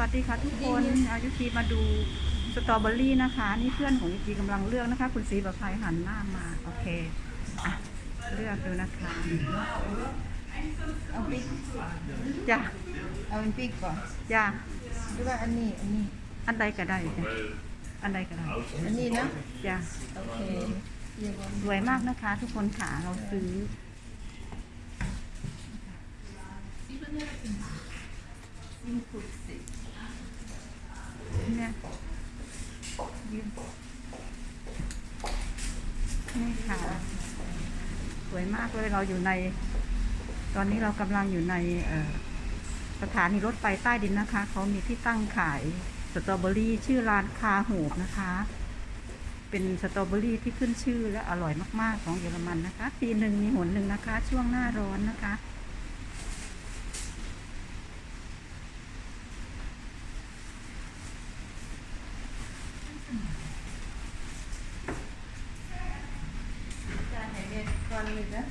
สวัสดีค่ะทุกคนอายุทีมาดูสตรอเบอรี่นะคะ นี่เพื่อนของยุทีกำลังเลือกนะคะ คุณสีประภัยหันหน้ามา โอเคอะเลือกดูนะคะเอาพริกจ้ะเอาเป็นพริกก่อนจ้ะหรือว่าอันนี้อันนี้อันใดก็ได้จ้ะอันใดก็ได้อันนี้นะจ้ะโอเคเรียกว่าสวยมากนะคะ ทุกคนขาเราซื้อเนี่ยยื นี่ค่ะ สวยมากเลยเราอยู่ใน ตอนนี้เรากำลังอยู่ในสถานีรถไฟใต้ดินนะคะ เขามีที่ตั้งขายสตรอเบอรี่ชื่อร้านคาโหบนะคะ เป็นสตรอเบอรี่ที่ขึ้นชื่อและอร่อยมาก ๆ ของเยอรมันนะคะ ปีหนึ่งมีหนหนึ่งนะคะ ช่วงหน้าร้อนนะคะ จานไหน เด็ด